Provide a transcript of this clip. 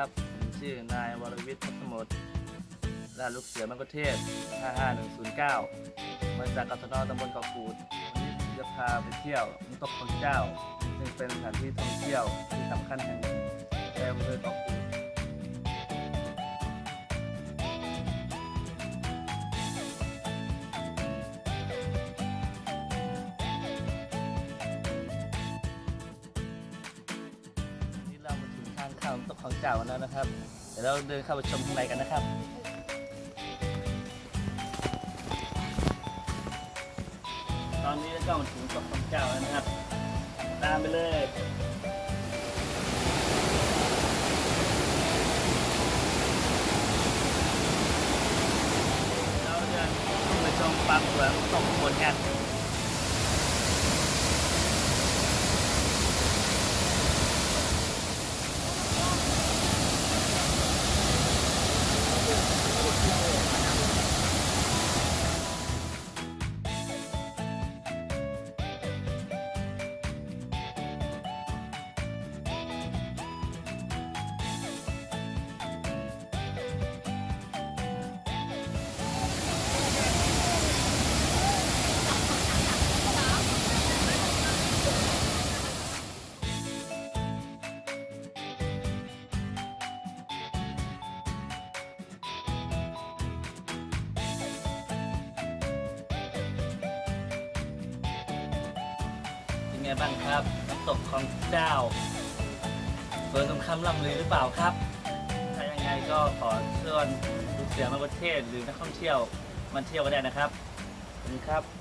ครับ ผมชื่อนายวรวิทย์พัฒมดรหัสลูกเสือมังกรเทศ 55109 มาจากกศนตำบลเกาะกูดวันนี้จะพาไปเที่ยวน้ำตกของเจ้า ซึ่งเป็นสถานที่ท่องเที่ยวที่สำคัญแห่งหนึ่งในอำเภอเกาะกูด ถึงทางเข้ากของเจ้าแล้วนะครับ เดี๋ยวเราเดินเข้าไปชมข้างในกันนะครับตอนนี้ก็มาถึงน้ำตกของเจ้าแล้วนะครับ ตามไปเลยเราจะไปชมปลาสวยน้ำตกข้างบนกัน ไงบ้างครับน้ำตกของเจ้าเฟิร์นคำคำล่ำลือหรือเปล่าครับ ถ้ายังไงก็ขอเชิญลูกเสือมาประเทศหรือนักท่องเที่ยวมาเที่ยวกันได้นะครับสวัสดีครับ